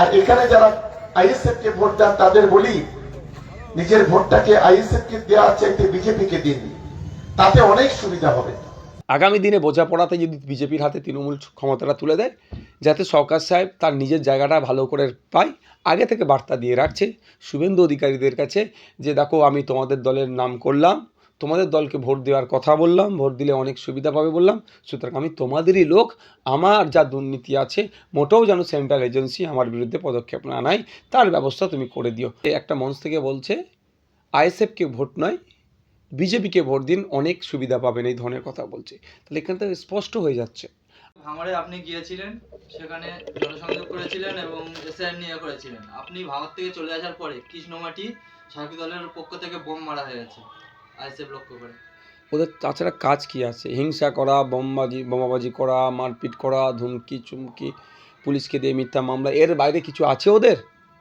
আর এখানে যারা আইএসএফ কে ভোট দেন, তাদের বলি, নিজের ভোটটাকে আইএসএফ কে দেওয়ার চাইতে বিজেপি কে দিন। তাতে অনেক সুবিধা হবে। আগামী দিনে বোঝাপড়াতে যদি বিজেপির হাতে তৃণমূল ক্ষমতাটা তুলে দেয়, যাতে সরকার সাহেব তার নিজের জায়গাটা ভালো করে পায়, আগে থেকে বার্তা দিয়ে রাখছে। শুভেন্দু অধিকারীদের কাছে যে, দেখো, আমি তোমাদের দলের নাম করলাম তোমাদের দলকে ভোট দেওয়ার কথা বললাম, ভোট দিলে অনেক সুবিধা পাবে বললাম। সুতরাং আমি তোমাদেরই লোক, আমার যা দুর্নীতি আছে, মোটেও যেন সেন্ট্রাল এজেন্সি আমার বিরুদ্ধে পদক্ষেপ না নেয়, তার ব্যবস্থা তুমি করে দিও। একটা মঞ্চ থেকে বলছে আইএসএফকে ভোট নয় বিজেপিকে ভোট দিন, অনেক সুবিধা পাবেন, এই ধরনের কথা বলছে। তাহলে এখান থেকে স্পষ্ট হয়ে যাচ্ছে। ভাঙড়ে আপনি গিয়েছিলেন, সেখানে জনসংযোগ করেছিলেন এবং এসআইআর নিয়ে করেছিলেন। আপনি ভাঙড় থেকে চলে আসার পরে কৃষ্ণমাটি সার্কি দলের পক্ষ থেকে বোম মারা হয়েছে ওদের তাছাড়া কাজ কি আছে? হিংসা করা, বোমবাজি, বোমাবাজি করা, মারপিট করা, ধুমকি, চুমকি, পুলিশকে দিয়ে মিথ্যা মামলা, এর বাইরে কিছু আছে ওদের?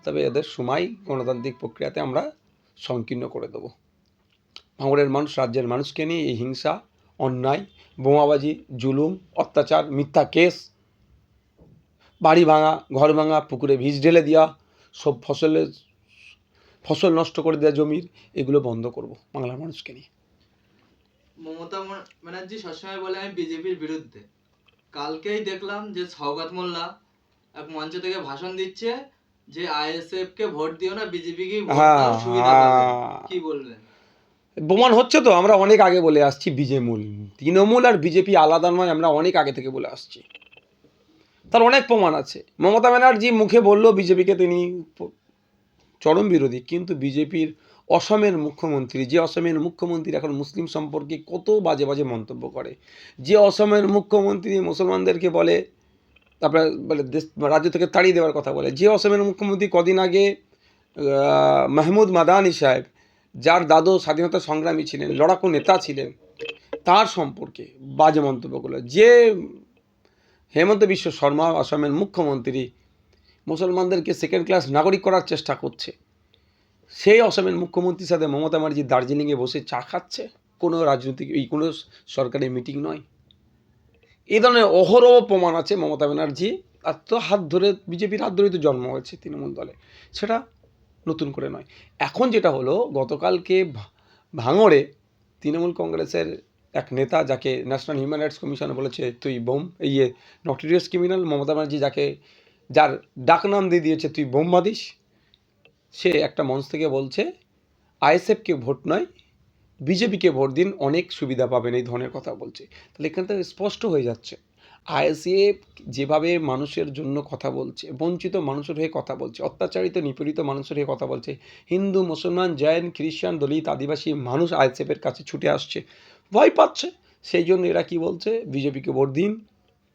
তবে এদের সময় গণতান্ত্রিক প্রক্রিয়াতে আমরা সংকীর্ণ করে দেবো। ভাঙড়ের মানুষ, রাজ্যের মানুষকে নিয়ে এই হিংসা, অন্যায়, বোমাবাজি, জুলুম, অত্যাচার, মিথ্যা কেস, বাড়ি ভাঙা, ঘর ভাঙা, পুকুরে ভিজ ঢেলে দেওয়া, সব ফসলের ফসল নষ্ট করে দেওয়া জমির এগুলো বন্ধ করব বাংলার মানুষকে নিয়ে। মমতা ব্যানার্জি সবসময় বলে আমি বিজেপির বিরুদ্ধে। কালকেই দেখলাম যে সৌগত মোল্লা এক মঞ্চ থেকে ভাষণ দিচ্ছে যে আইএসএফ কে ভোট দিও না বিজেপি কি ভোট হ্যাঁ, দাও সুবিধা হ্যাঁ। কি বলবেন প্রমাণ হচ্ছে তো আমরা অনেক আগে বলে আসছি বিজেমূল। তৃণমূল আর বিজেপি আলাদা নয় আমরা অনেক আগে থেকে বলে আসছি। তার অনেক প্রমাণ আছে। মমতা ব্যানার্জি মুখে বলল বিজেপিকে তিনি চরম বিরোধী, কিন্তু বিজেপির অসমের মুখ্যমন্ত্রী, যে অসমের মুখ্যমন্ত্রী এখন মুসলিম সম্পর্কে কত বাজে বাজে মন্তব্য করে, যে অসমের মুখ্যমন্ত্রী মুসলমানদেরকে বলে, তারপরে বলে দেশ, রাজ্য থেকে তাড়িয়ে দেওয়ার কথা বলে, যে অসমের মুখ্যমন্ত্রী কদিন আগে মাহমুদ মাদানি সাহেব, যার দাদু স্বাধীনতা সংগ্রামী ছিলেন, লড়াকু নেতা ছিলেন, তার সম্পর্কে বাজে মন্তব্যগুলো যে হেমন্ত বিশ্ব শর্মা, অসমের মুখ্যমন্ত্রী মুসলমানদেরকে সেকেন্ড ক্লাস নাগরিক করার চেষ্টা করছে। সেই অসমের মুখ্যমন্ত্রীর সাথে মমতা ব্যানার্জি দার্জিলিংয়ে বসে চা খাচ্ছে। কোনো রাজনৈতিক, এই কোনো সরকারি মিটিং নয়। এই ধরনের অহরহ প্রমাণ আছে মমতা ব্যানার্জি। আর তো হাত ধরে, বিজেপির হাত ধরেই তো জন্ম হয়েছে তৃণমূল দলে। সেটা নতুন করে নয়। এখন যেটা হলো, গতকালকে ভাঙড়ে তৃণমূল কংগ্রেসের এক নেতা যাকে ন্যাশনাল হিউম্যান রাইটস কমিশন বলেছে, তুই বোম ইয়ে নটিরিয়াস ক্রিমিনাল মমতা ব্যানার্জি যাকে যার ডাক নাম দিয়ে দিয়েছে, তুই বোম বাদিস সে একটা মঞ্চ থেকে বলছে, আইএসএফকে ভোট নয়, বিজেপিকে ভোট দিন, অনেক সুবিধা পাবেন, এই ধরনের কথা বলছে। তাহলে এখান থেকে স্পষ্ট হয়ে যাচ্ছে। আইএসএফ যেভাবে মানুষের জন্য কথা বলছে, বঞ্চিত মানুষের হয়ে কথা বলছে, অত্যাচারিত, নিপীড়িত মানুষের হয়ে কথা বলছে, হিন্দু, মুসলমান, জৈন, খ্রিস্টান, দলিত, আদিবাসী মানুষ আইএসএফের কাছে ছুটে আসছে, ভয় পাচ্ছে। সেই জন্য এরা কি বলছে, বিজেপিকে ভোট দিন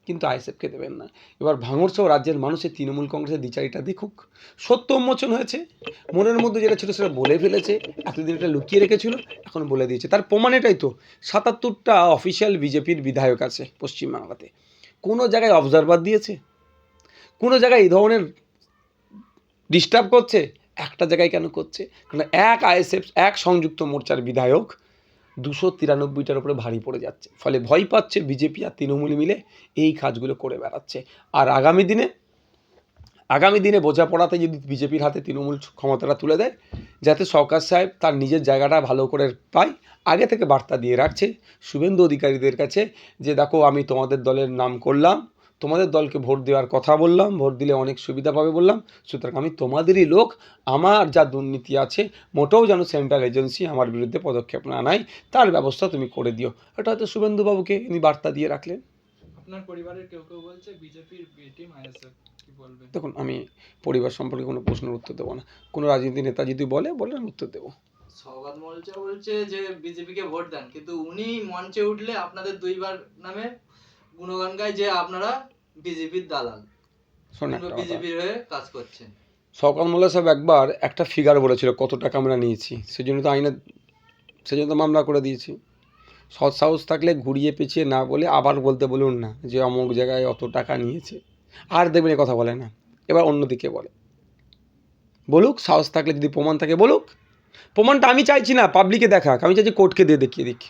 কিন্তু আইএসএফকে দেবেন না। এবার ভাঙড় সহ রাজ্যের মানুষের তৃণমূল কংগ্রেসের দ্বিচারিটা দেখুক। সত্য উন্মোচন হয়েছে। মনের মধ্যে যেটা ছিল সেটা বলে ফেলেছে। এতদিন এটা লুকিয়ে রেখেছিল, এখন বলে দিয়েছে। তার প্রমাণ এটাই তো, সাতাত্তরটা অফিসিয়াল বিজেপির বিধায়ক আছে পশ্চিমবাংলাতে। কোনো জায়গায় অবজারভার দিয়েছে? কোনো জায়গায় এই ধরনের ডিস্টার্ব করছে? একটা জায়গায় কেন করছে? কারণ এক আইএসএফ, এক সংযুক্ত মোর্চার বিধায়ক দুশো তিরানব্বইটার উপরে ভারী পড়ে যাচ্ছে। ফলে ভয় পাচ্ছে বিজেপি আর তৃণমূল মিলে এই কাজগুলো করে বেড়াচ্ছে। আর আগামী দিনে আগামী দিনে বোঝাপড়াতে যদি বিজেপির হাতে তৃণমূল ক্ষমতাটা তুলে দেয়, যাতে সরকার সাহেব তার নিজের জায়গাটা ভালো করে পায়, আগে থেকে বার্তা দিয়ে রাখছে। শুভেন্দু অধিকারীদের কাছে যে, দেখো, আমি তোমাদের দলের নাম করলাম তোমাদের দলকে ভোট দেওয়ার কথা বললাম ভোট দিলে অনেক সুবিধা পাবে বললাম। সুতরাং আমি তোমাদেরই লোক আমার যা দুর্নীতি আছে মোটেও যেন সেন্ট্রাল এজেন্সি আমার বিরুদ্ধে পদক্ষেপ না নেয় তার ব্যবস্থা তুমি করে দিও। এটা হয়তো শুভেন্দুবাবুকে ইনি বার্তা দিয়ে রাখলেন। আপনার পরিবারের কেউ কেউ বলছে বিজেপির টিম আইএসএফ দেখুন আমি পরিবার সম্পর্কে কোনো প্রশ্নের উত্তর দেবো না। কোনো রাজনীতি নেতা যদি বলে বলে আমি উত্তর দেবো। সৌগত মোল্লা বলছে যে বিজেপি কে ভোট দেন কিন্তু উনি মঞ্চে উঠলে আপনাদের দুইবার নামে গুণগান গায় যে আপনারা বিজেপির দালাল। বিজেপির হয়ে কাজ করছেন। শওকত মোল্লা সাহেব একবার একটা ফিগার বলেছিল কত টাকা আমরা নিয়েছি? সেজন্য তো আইনে সেজন্য তো মামলা করে দিয়েছি। সৎ সাহস থাকলে ঘুরিয়ে পেঁচিয়ে না বলে আবার বলতে বলুন না যে অমুক জায়গায় অত টাকা নিয়েছে। আর দেখবেন এ কথা বলে না। এবার অন্যদিকে বলে। বলুক সাহস থাকলে যদি প্রমাণ থাকে বলুক। প্রমাণটা আমি চাইছি না পাবলিকে দেখাক। আমি চাইছি কোর্টকে দিয়ে দেখিয়ে দিক।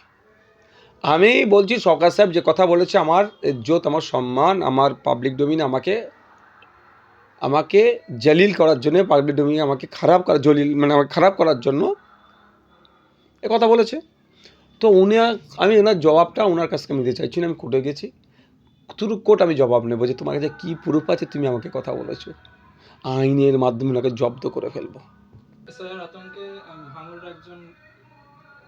আমি বলছি সরকার সাহেব যে কথা বলেছে আমার ইজ্জত আমার সম্মান আমার পাবলিক ডোমিন আমাকে আমাকে জলিল করার জন্য পাবলিক ডোমিন আমাকে খারাপ করা জলিল মানে আমাকে খারাপ করার জন্য এ কথা বলেছে। তো উনি আমি ওনার জবাবটা ওনার কাছ আমি নিতে চাইছি আমি কোর্টে গেছি। থ্রু কোর্ট আমি জবাব নেব যে তোমার কাছে কী প্রুফ আছে তুমি আমাকে কথা বলেছ। আইনের মাধ্যমে ওনাকে জব্দ করে ফেলব। এসআইআর আতঙ্কে আম, একজন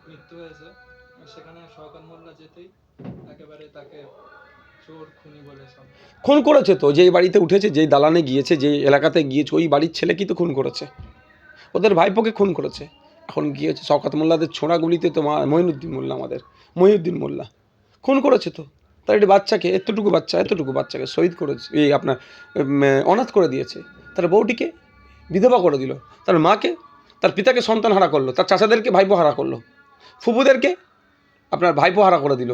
মৃত্যু হয়েছে। সেখানে মোল্লা যেতেই একেবারে তাকে খুনি করেছে তো? যেই বাড়িতে উঠেছে, যেই দালানে গিয়েছে, যেই এলাকাতে গিয়েছে, ওই বাড়ির ছেলে কি তো খুন করেছে। ওদের ভাইপোকে খুন করেছে। এখন গিয়েছে শওকাত মোল্লাদের ছোড়া গুলিতে তো মা- মঈনুদ্দিন মোল্লা আমাদের, মহিউদ্দিন মোল্লা। খুন করেছে তো? তার একটি বাচ্চাকে, এতটুকু বাচ্চা, এতটুকু বাচ্চাকে শহীদ করেছে, এই আপনার অনাথ করে দিয়েছে। তার বউটিকে বিধবা করে দিল। তার মাকে, তার পিতাকে সন্তান হারা করল। তার চাচাদেরকে ভাইপো হারা করল। ফুপুদেরকে আপনার ভাইপো হারা করে দিল।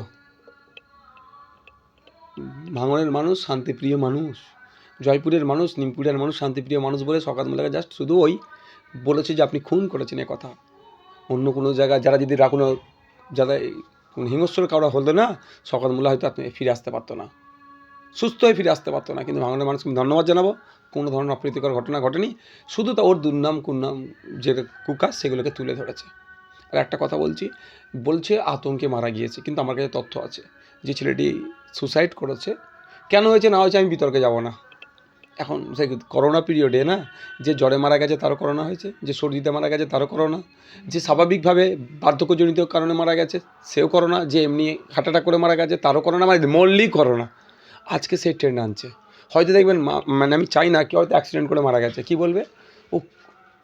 ভাঙনের মানুষ, শান্তিপ্রিয় মানুষ। জয়পুরের মানুষ, নিমপুরের মানুষ, শান্তিপ্রিয় মানুষ বলে সকাল মোল্লাকে জাস্ট শুধু ওই বলেছে যে আপনি খুন করেছেন এ কথা। অন্য কোনো জায়গায় যারা যদি রাখুন, যারা হিংস্র কারও হলো না মোল্লা হয়তো আপনি ফিরে আসতে পারতো না। সুস্থ হয়ে ফিরে আসতে পারতো না, কিন্তু ভাঙনের মানুষকে ধন্যবাদ জানাব। কোনো ধরনের অপ্রীতিকর ঘটনা ঘটেনি। শুধু তা ওর দুর্নাম কুন্নাম যে কুকাস সেগুলোকে তুলে ধরেছে। আর একটা কথা বলছি, বলছে আতঙ্কে মারা গিয়েছে, কিন্তু আমার কাছে তথ্য আছে। যে ছেলেটি সুসাইড করেছে, কেন হয়েছে না হয়েছে আমি বিতর্কে যাব না। এখন সে করোনা পিরিয়ডে না, যে জ্বরে মারা গেছে তারও করোনা হয়েছে, যে সর্দিতে মারা গেছে তারও করোনা, যে স্বাভাবিকভাবে বার্ধক্যজনিত কারণে মারা গেছে, সেও করোনা, যে এমনি অ্যাটাক করে মারা গেছে তারও করোনা মানে মরলেই করোনা। আজকে সেই ট্রেন্ড আনছে। হয়তো দেখবেন মানে আমি চাই না কেউ হয়তো অ্যাক্সিডেন্ট করে মারা গেছে। কি বলবে? ও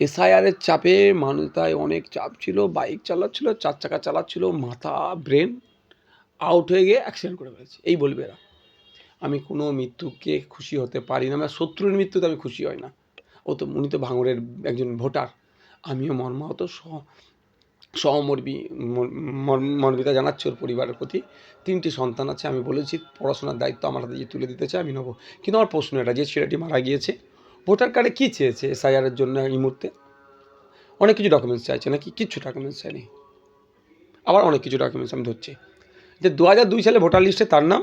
এসআইআরের চাপে মানুষ তাই অনেক চাপ ছিল, বাইক চালাচ্ছিল, চার চাকা চালাচ্ছিল, মাথা, ব্রেন আউট হয়ে গিয়ে অ্যাক্সিডেন্ট করে ফেলেছে। এই বলবে এরা। আমি কোনো মৃত্যুকে খুশি হতে পারি না আমার শত্রুর মৃত্যুতে আমি খুশি হই না। ও তো, উনি তো ভাঙড়ের একজন ভোটার। আমিও মর্মাহত সহ সহমর্মী মর- মর- মর্মিতা জানাচ্ছি ওর পরিবারের প্রতি। তিনটি সন্তান আছে, আমি বলেছি, পড়াশোনার দায়িত্ব আমার হাতে যে তুলে দিতে চাই আমি নেব। কিন্তু আমার প্রশ্ন এটা যে ছেলেটি মারা গিয়েছে ভোটার কার্ডে কী চেয়েছে এসআইআরের জন্য এই মুহূর্তে? অনেক কিছু ডকুমেন্টস চাইছে নাকি কিচ্ছু ডকুমেন্টস চাইনি? আবার অনেক কিছু ডকুমেন্টস আমি ধরছি। যে দু হাজার দুই সালে ভোটার লিস্টে তার নাম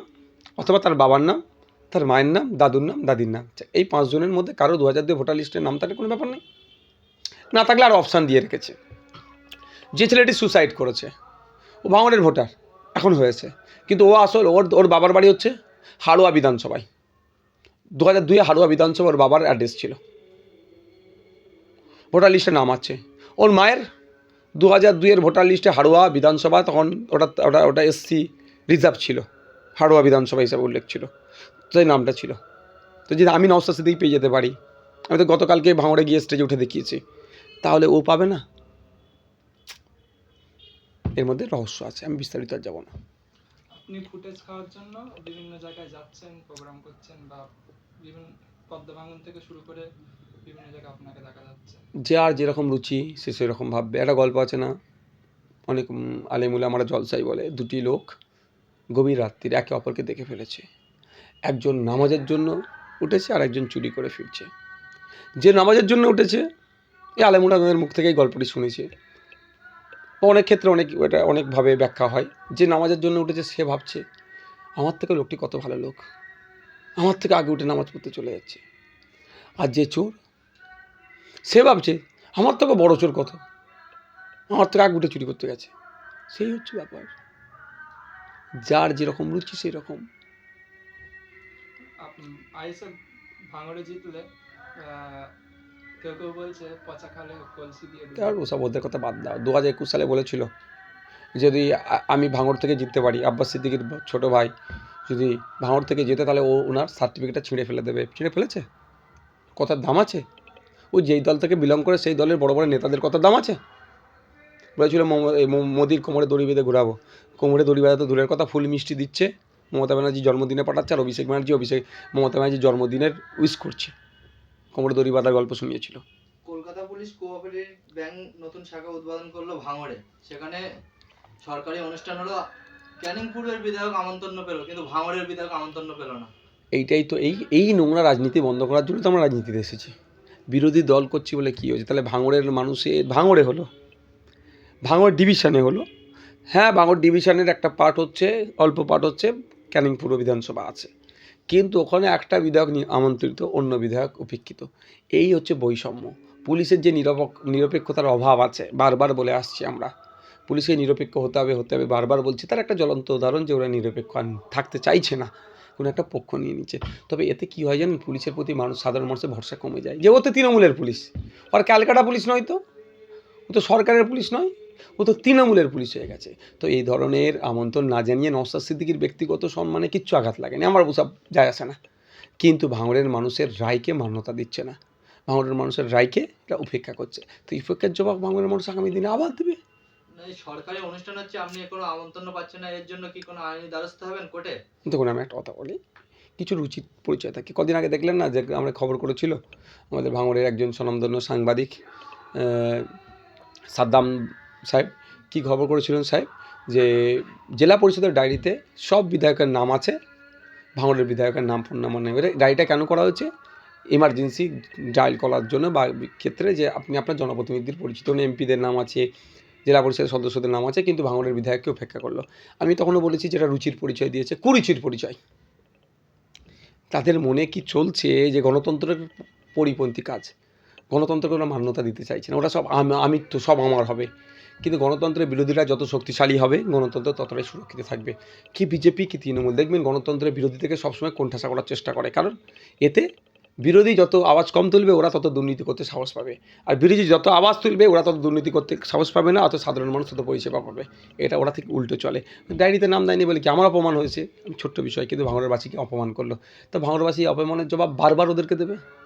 অথবা তার বাবার নাম তার মায়ের নাম দাদুর নাম দাদির নাম। আচ্ছা, এই পাঁচজনের মধ্যে কারও দু হাজার দুই ভোটার লিস্টের নাম থাকলে কোনো ব্যাপার নেই? না থাকলে আর অপশান দিয়ে রেখেছে। যে ছেলেটি সুসাইড করেছে ও ভাঙনের ভোটার এখন হয়েছে। কিন্তু ও আসল ওর ওর বাবার বাড়ি হচ্ছে হাড়োয়া বিধানসভায়। দু হাজার দুইয়ে হাড়োয়া বিধানসভা ওর বাবার অ্যাড্রেস ছিল। ভোটার লিস্টে নাম আছে। ওর মায়ের দু হাজার দুইয়ের ভোটার লিস্টে হাড়োয়া বিধানসভা তখন ওটা ওটা ওটা এসসি রিজার্ভ ছিল। হাড়োয়া বিধানসভা হিসাবে উল্লেখ ছিল। তো এই নামটা ছিল। তো যদি আমি নওসাদ সিদ্দিক পেয়ে যেতে পারি, আমি তো গতকালকে ভাঙড়ে গিয়ে স্টেজে উঠে দেখিয়েছি। তাহলে ও পাবে না? এর মধ্যে রহস্য আছে, আমি বিস্তারিত আর যাব না। আপনি ফুটেজ খাওয়ার জন্য বিভিন্ন জায়গায় যাচ্ছেন প্রোগ্রাম করছেন বা যে আর যেরকম রুচি, সে সেরকম ভাববে। একটা গল্প আছে না? অনেক আলেমুলে আমরা জলসাই বলে, দুটি লোক গভীর রাত্রির একে অপরকে দেখে ফেলেছে। একজন নামাজের জন্য উঠেছে আর একজন চুরি করে ফিরছে। যে নামাজের জন্য উঠেছে, এই আলেমুলা তাদের মুখ থেকেই গল্পটি শুনেছে। অনেক ক্ষেত্রে অনেক, এটা অনেকভাবে ব্যাখ্যা হয়। যে নামাজের জন্য উঠেছে, সে ভাবছে, আমার থেকে লোকটি কত ভালো লোক? আমার থেকে আগে উঠে নামাজ পড়তে চলে যাচ্ছে। আর যে চোর সে ভাবছে আমার থেকে বড় চোর কত? আমার থেকে আগে উঠে চুরি করতে গেছে। সেই হচ্ছে ব্যাপার। যার যেরকম রুচি সেই রকম আইএসএফ ভাঙড়ে জিতলে কেউ কেউ বলছে পচা খালে কলসি দিয়ে আর ওসব ওদের কথা বাদ দাও। দু হাজার একুশ সালে বলেছিল যদি আমি ভাঙড় থেকে জিততে পারি আব্বাস সিদ্দিকের ছোট ভাই যদি ভাঙড় থেকে যেতে তাহলে ও ওনার সার্টিফিকেটটা ছিঁড়ে ফেলে দেবে। ছিঁড়ে ফেলেছে? কথার দাম আছে? ও যেই দল থেকে বিলং করে সেই দলের বড় বড় নেতাদের কথার দাম আছে? বলেছিল মোদির কোমরে দড়ি বেঁধে ঘোরাবো। কোমরে দড়ি বাঁধা তো দূরের কথা, ফুল মিষ্টি দিচ্ছে। মমতা ব্যানার্জি জন্মদিনে পাঠাচ্ছে আর অভিষেক ব্যানার্জি, অভিষেক, মমতা ব্যানার্জি জন্মদিনের উইশ করছে। কোমরে দড়ি বাঁধার গল্প শুনিয়েছিল। কলকাতা পুলিশ কোঅপারেটিভ ব্যাংক নতুন শাখা উদ্বোধন করল ভাঙড়ে। সেখানে সরকারি অনুষ্ঠান হলো ক্যানিং বিধায়ক আমন্ত্রণ পেল, কিন্তু ভাঙড়ের বিধায়ক আমন্ত্রণ পেল না। এইটাই তো, এই এই নোংরা রাজনীতি বন্ধ করার জন্য তো আমরা রাজনীতিতে এসেছি। বিরোধী দল করছি বলে কী হয়েছে? তাহলে ভাঙড়ের মানুষের ভাঙড়ে হলো। ভাঙড় ডিভিশনে হলো। হ্যাঁ ভাঙড় ডিভিশনের একটা পার্ট হচ্ছে, অল্প পার্ট হচ্ছে ক্যানিং পূর্ব বিধানসভা আছে। কিন্তু ওখানে একটা বিধায়ক আমন্ত্রিত, অন্য বিধায়ক উপেক্ষিত। এই হচ্ছে বৈষম্য। পুলিশের যে নিরপেক্ষ নিরপেক্ষতার অভাব আছে, বারবার বলে আসছি আমরা। পুলিশকে নিরপেক্ষ হতে হবে হতে হবে। বারবার বলছি, তার একটা জ্বলন্ত উদাহরণ যে ওরা নিরপেক্ষ থাকতে চাইছে না। কোনো একটা পক্ষ নিয়ে নিচ্ছে। তবে এতে কী হয় জানেন, পুলিশের প্রতি মানুষ, সাধারণ মানুষের ভরসা কমে যায়। যে ও তো তৃণমূলের পুলিশ আর ক্যালকাটা পুলিশ নয় তো? ও তো সরকারের পুলিশ নয়? ও তো তৃণমূলের পুলিশ হয়ে গেছে। তো এই ধরনের আমন্ত্রণ না জানিয়ে নওসাদ সিদ্দিকির ব্যক্তিগত সম্মানে কিচ্ছু আঘাত লাগেনি। আমার ওসব যায় আসে না। কিন্তু ভাঙড়ের মানুষের রায়কে মান্যতা দিচ্ছে না। ভাঙড়ের মানুষের রায়কে এটা উপেক্ষা করছে। তো উপেক্ষার জবাব ভাঙড়ের মানুষ আগামী দিনে আবার দেবে। সরকারি অনুষ্ঠান হচ্ছে, আপনি কোনো আমন্ত্রণ পাচ্ছেন না, এর জন্য কি কোনো আইনি দ্বারস্থ হবেন কোর্টে? দেখুন, আমি একটা কথা বলি। কিছু রুচির পরিচয় থাকে। কদিন আগে দেখলেন না যে আমরা খবর করেছিল? আমাদের ভাঙড়ের একজন স্বনামধন্য সাংবাদিক সাদ্দাম সাহেব। কি খবর করেছিলেন সাহেব? যে জেলা পরিষদের ডায়েরিতে সব বিধায়কের নাম আছে, ভাঙড়ের বিধায়কের নাম, ফোন নাম্বার নেই। ডায়েরিটা কেন করা হয়েছে? এমার্জেন্সি ডায়াল করার জন্য বা ক্ষেত্রে যে আপনি আপনার জনপ্রতিনিধির পরিচিত, এমপিদের নাম আছে জেলা পরিষদের সদস্যদের নাম আছে, কিন্তু ভাঙড়ের বিধায়ককে উপেক্ষা করল। আমি তখনও বলেছি যেটা রুচির পরিচয় দিয়েছে, কুরুচির পরিচয়। তাদের মনে কি চলছে যে গণতন্ত্রের পরিপন্থী কাজ? গণতন্ত্রকে ওরা মান্যতা দিতে চাইছে না, ওরা সব আমি তো সব আমার হবে। কিন্তু গণতন্ত্রের বিরোধীরা যত শক্তিশালী হবে, গণতন্ত্র ততটাই সুরক্ষিত থাকবে। কি বিজেপি, কি তৃণমূল? দেখবেন গণতন্ত্রের বিরোধী থেকে সবসময় কোণঠাসা করার চেষ্টা করে। কারণ এতে বিরোধী যত আওয়াজ কম তুলবে, ওরা তত দুর্নীতি করতে সাহস পাবে। আর বিরোধী যত আওয়াজ তুলবে, ওরা তত দুর্নীতি করতে সাহস পাবে না অত সাধারণ মানুষ তত পরিষেবা পাবে। এটা ওরা ঠিক উল্টো চলে। ডায়েরিতে নাম দেয়নি বলে কি আমার অপমান হয়েছে? ছোট্ট বিষয়, কিন্তু ভাঙড়ের বাসীকে অপমান করল? তো ভাঙড়বাসী অপমানের জবাব বারবার ওদেরকে দেবে?